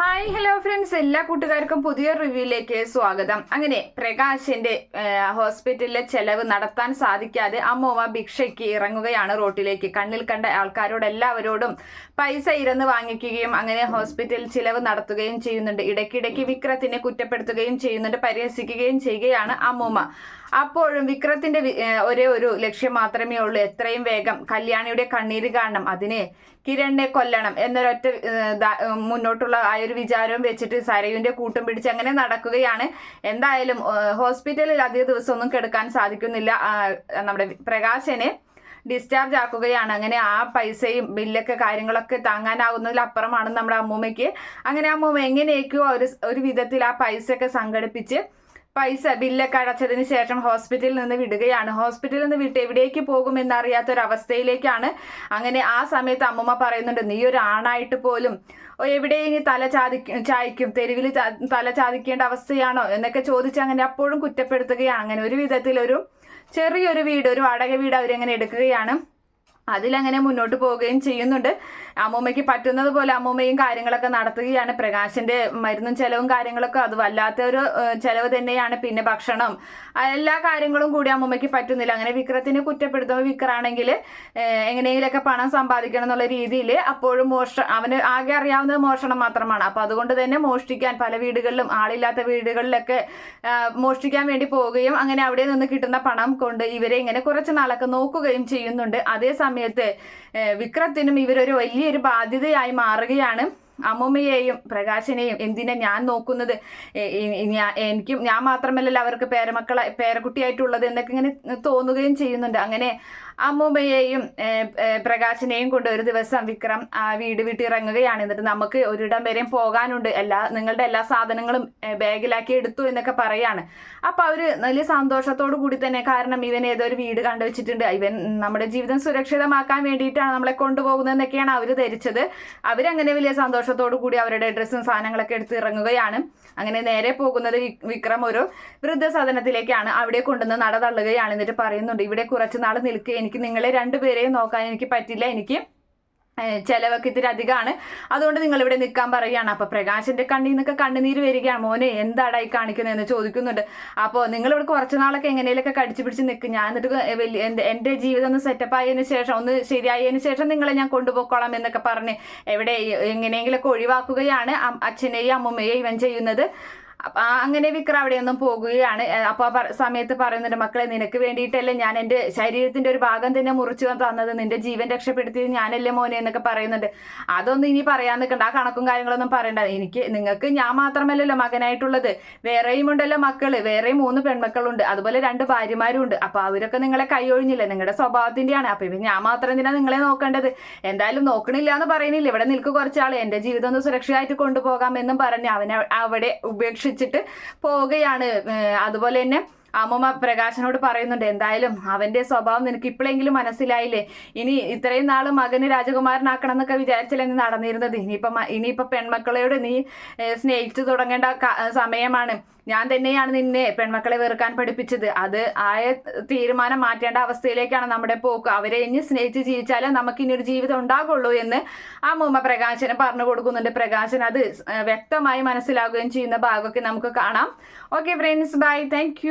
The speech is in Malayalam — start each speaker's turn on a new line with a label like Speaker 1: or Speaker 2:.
Speaker 1: ഹായ് ഹലോ ഫ്രണ്ട്സ് എല്ലാ കൂട്ടുകാർക്കും പുതിയ റിവ്യൂയിലേക്ക് സ്വാഗതം. അങ്ങനെ പ്രകാശിന്റെ ഹോസ്പിറ്റലിലെ ചെലവ് നടത്താൻ സാധിക്കാതെ അമ്മൂമ്മ ഭിക്ഷയ്ക്ക് ഇറങ്ങുകയാണ് റോട്ടിലേക്ക്. കണ്ണിൽ കണ്ട ആൾക്കാരോട് എല്ലാവരോടും പൈസ ഇരന്ന് വാങ്ങിക്കുകയും അങ്ങനെ ഹോസ്പിറ്റൽ ചിലവ് നടത്തുകയും ചെയ്യുന്നുണ്ട്. ഇടയ്ക്കിടയ്ക്ക് വിക്രത്തിനെ കുറ്റപ്പെടുത്തുകയും ചെയ്യുന്നുണ്ട്. പരിഹസിക്കുകയും ചെയ്യുകയാണ് അമ്മൂമ്മ. അപ്പോഴും വിക്രത്തിന്റെ ഒരേ ഒരു ലക്ഷ്യം മാത്രമേ ഉള്ളൂ. എത്രയും വേഗം കല്യാണിയുടെ കണ്ണീര് കാണണം. അതിന് കിരണിനെ കൊല്ലണം എന്നൊരൊറ്റ മുന്നോട്ടുള്ള ആ ഒരു വിചാരവും വെച്ചിട്ട് സരയുവിന്റെ കൂട്ടും പിടിച്ച് അങ്ങനെ നടക്കുകയാണ്. എന്തായാലും ഹോസ്പിറ്റലിൽ അധിക ദിവസം ഒന്നും കെടുക്കാൻ സാധിക്കുന്നില്ല. നമ്മുടെ പ്രകാശനെ ഡിസ്ചാർജ് ആക്കുകയാണ്. അങ്ങനെ ആ പൈസയും ബില്ലൊക്കെ കാര്യങ്ങളൊക്കെ താങ്ങാനാകുന്നതിലപ്പുറമാണ് നമ്മുടെ അമ്മൂമ്മയ്ക്ക്. അങ്ങനെ അമ്മൂമ്മ എങ്ങനെയൊക്കെയോ ഒരു ഒരു വിധത്തിൽ ആ പൈസയൊക്കെ സംഘടിപ്പിച്ച് പൈസ ബില്ലൊക്കെ അടച്ചതിന് ശേഷം ഹോസ്പിറ്റലിൽ നിന്ന് വിടുകയാണ്. ഹോസ്പിറ്റലിൽ നിന്ന് വിട്ട് എവിടേക്ക് പോകുമെന്നറിയാത്ത ഒരു അവസ്ഥയിലേക്കാണ് അങ്ങനെ ആ സമയത്ത് അമ്മമ്മ പറയുന്നുണ്ട് നീ ഒരു ആണായിട്ട് പോലും എവിടെ ഇനി തല ചാതി ചായ്ക്കും? തെരുവിൽ തല ചാതിക്കേണ്ട അവസ്ഥയാണോ? എന്നൊക്കെ ചോദിച്ച് അങ്ങനെ അപ്പോഴും കുറ്റപ്പെടുത്തുകയാണ്. അങ്ങനെ ഒരു വിധത്തിലൊരു ചെറിയൊരു വീട് ഒരു വാടക വീട് അവരെങ്ങനെ എടുക്കുകയാണ്. അതിലങ്ങനെ മുന്നോട്ട് പോവുകയും ചെയ്യുന്നുണ്ട്. അമ്മൂമ്മയ്ക്ക് പറ്റുന്നത് പോലെ അമ്മൂമ്മയും കാര്യങ്ങളൊക്കെ നടത്തുകയാണ്. പ്രകാശിന്റെ മരുന്നും ചെലവും കാര്യങ്ങളൊക്കെ അത് വല്ലാത്ത ഒരു ചെലവ് തന്നെയാണ്. പിന്നെ ഭക്ഷണം എല്ലാ കാര്യങ്ങളും കൂടി അമ്മൂമ്മയ്ക്ക് പറ്റുന്നില്ല. അങ്ങനെ വിക്രത്തിനെ കുറ്റപ്പെടുത്തുമ്പോൾ വിക്രാണെങ്കിൽ എങ്ങനെയെങ്കിലൊക്കെ പണം സമ്പാദിക്കണം എന്നുള്ള രീതിയിൽ അപ്പോഴും മോഷ അവന് ആകെ അറിയാവുന്നത് മോഷണം മാത്രമാണ്. അപ്പൊ അതുകൊണ്ട് തന്നെ മോഷ്ടിക്കാൻ പല വീടുകളിലും ആളില്ലാത്ത വീടുകളിലൊക്കെ മോഷ്ടിക്കാൻ വേണ്ടി പോവുകയും അങ്ങനെ അവിടെ നിന്ന് കിട്ടുന്ന പണം കൊണ്ട് ഇവരെ ഇങ്ങനെ കുറച്ച് നാളൊക്കെ നോക്കുകയും ചെയ്യുന്നുണ്ട്. അതേ സമയത്ത് വിക്രത്തിനും ഇവരൊരു വലിയൊരു ബാധ്യതയായി മാറുകയാണ്. അമ്മുമ്മയെയും പ്രകാശനെയും എന്തിനാ ഞാൻ നോക്കുന്നത്? എനിക്കും ഞാൻ മാത്രമല്ലല്ലോ അവർക്ക് പേരമക്കളെ പേരക്കുട്ടിയായിട്ടുള്ളത് എന്നൊക്കെ ഇങ്ങനെ തോന്നുകയും ചെയ്യുന്നുണ്ട്. അങ്ങനെ അമ്മൂമ്മയെയും പ്രകാശിനെയും കൊണ്ട് ഒരു ദിവസം വിക്രം ആ വീട് വിട്ടിറങ്ങുകയാണ്. എന്നിട്ട് നമുക്ക് ഒരിടം വരെയും പോകാനുണ്ട്. എല്ലാ നിങ്ങളുടെ എല്ലാ സാധനങ്ങളും ബാഗിലാക്കി എടുത്തു എന്നൊക്കെ പറയാണ്. അപ്പൊ അവർ വലിയ സന്തോഷത്തോടു കൂടി തന്നെ കാരണം ഇവൻ ഏതോ ഒരു വീട് കണ്ടുവച്ചിട്ടുണ്ട്. ഇവൻ നമ്മുടെ ജീവിതം സുരക്ഷിതമാക്കാൻ വേണ്ടിയിട്ടാണ് നമ്മളെ കൊണ്ടുപോകുന്നത് എന്നൊക്കെയാണ് അവർ ധരിച്ചത്. അവരങ്ങനെ വലിയ സന്തോഷത്തോടു കൂടി അവരുടെ ഡ്രസ്സും സാധനങ്ങളൊക്കെ എടുത്ത് ഇറങ്ങുകയാണ്. അങ്ങനെ നേരെ പോകുന്നത് വിക്രം ഒരു വൃദ്ധസദനത്തിലേക്കാണ്. അവിടെ കൊണ്ടുവന്ന് നട തള്ളുകയാണ്. എന്നിട്ട് പറയുന്നുണ്ട് ഇവിടെ കുറച്ച് നാൾ നിൽക്കുക എനിക്ക് നിങ്ങളെ രണ്ടുപേരെയും നോക്കാൻ എനിക്ക് പറ്റില്ല. എനിക്ക് ചിലവൊക്കെ ഇത്തിരി അധികമാണ്. അതുകൊണ്ട് നിങ്ങൾ ഇവിടെ നിൽക്കാൻ പറയുകയാണ്. അപ്പൊ പ്രകാശിന്റെ കണ്ണിൽ നിന്നൊക്കെ കണ്ണുനീര് വരികയാണ്. മോനെ എന്താടായി കാണിക്കുന്നതെന്ന് ചോദിക്കുന്നുണ്ട്. അപ്പോൾ നിങ്ങൾ ഇവിടെ കുറച്ച് നാളൊക്കെ എങ്ങനെയൊക്കെ കടിച്ചു പിടിച്ച് നിൽക്കും ഞാൻ എന്നിട്ട് വലിയ ജീവിതം ഒന്ന് സെറ്റപ്പ് ആയതിനു ശേഷം ഒന്ന് ശരിയായതിനു ശേഷം നിങ്ങളെ ഞാൻ കൊണ്ടുപോയിക്കോളാം എന്നൊക്കെ പറഞ്ഞ് എവിടെ എങ്ങനെയെങ്കിലൊക്കെ ഒഴിവാക്കുകയാണ് അച്ഛനെയും അമ്മമ്മയെയും ഇവൻ ചെയ്യുന്നത്. അങ്ങനെ വിക്ര അവിടെയൊന്നും പോകുകയാണ്. അപ്പൊ ആ സമയത്ത് പറയുന്നുണ്ട് മക്കളെ നിനക്ക് വേണ്ടിയിട്ടല്ലേ ഞാൻ എന്റെ ശരീരത്തിന്റെ ഒരു ഭാഗം തന്നെ മുറിച്ചു തന്നത്. നിന്റെ ജീവൻ രക്ഷപ്പെടുത്തിയത് ഞാനല്ലേ മോനെ എന്നൊക്കെ പറയുന്നുണ്ട്. അതൊന്നും ഇനി പറയാൻ നിൽക്കണ്ട. ആ കണക്കും കാര്യങ്ങളൊന്നും പറയണ്ട. എനിക്ക് നിങ്ങൾക്ക് ഞാൻ മാത്രമല്ലല്ലോ മകനായിട്ടുള്ളത്. വേറെയും ഉണ്ടല്ലോ മക്കൾ. വേറെയും മൂന്ന് പെൺമക്കളുണ്ട്. അതുപോലെ രണ്ട് ഭാര്യമാരും ഉണ്ട് അപ്പൊ അവരൊക്കെ നിങ്ങളെ കൈയൊഴിഞ്ഞില്ല നിങ്ങളുടെ സ്വഭാവത്തിന്റെയാണ് അപ്പൊ ഇവ ഞാൻ മാത്രം എന്തിനാ നിങ്ങളെ നോക്കേണ്ടത്? എന്തായാലും നോക്കണില്ല എന്ന് പറയുന്നില്ല. ഇവിടെ നിൽക്ക് കുറച്ചാൾ എന്റെ ജീവിതം ഒന്ന് സുരക്ഷിതമായിട്ട് കൊണ്ടുപോകാം എന്നും പറഞ്ഞ് അവനെ അവിടെ ഉപേക്ഷ ഉപേക്ഷിച്ചിട്ട് പോവുകയാണ്. അതുപോലെ തന്നെ അമ്മമ്മ പ്രകാശനോട് പറയുന്നുണ്ട് എന്തായാലും അവന്റെ സ്വഭാവം നിനക്ക് ഇപ്പോഴെങ്കിലും മനസ്സിലായില്ലേ? ഇനി ഇത്രയും നാൾ മകന് രാജകുമാരനാക്കണം എന്നൊക്കെ വിചാരിച്ചില്ല നീ നടന്നിരുന്നത്? ഇനിയിപ്പം ഇനിയിപ്പൊ പെൺമക്കളോട് നീ സ്നേഹിച്ചു തുടങ്ങേണ്ട സമയമാണ്. ഞാൻ തന്നെയാണ് നിന്നെ പെൺമക്കളെ വെറുക്കാൻ പഠിപ്പിച്ചത്. അത് ആയ തീരുമാനം മാറ്റേണ്ട അവസ്ഥയിലേക്കാണ് നമ്മുടെ പോക്ക്. അവരെ ഇനി സ്നേഹിച്ച് ജീവിച്ചാലേ നമുക്ക് ഇനി ഒരു ജീവിതം ഉണ്ടാകുള്ളൂ എന്ന് ആ മൂമ്മ പ്രകാശന് പറഞ്ഞു കൊടുക്കുന്നുണ്ട്. പ്രകാശൻ അത് വ്യക്തമായി മനസ്സിലാവുകയും ചെയ്യുന്ന ഭാഗമൊക്കെ നമുക്ക് കാണാം. Okay friends bye thank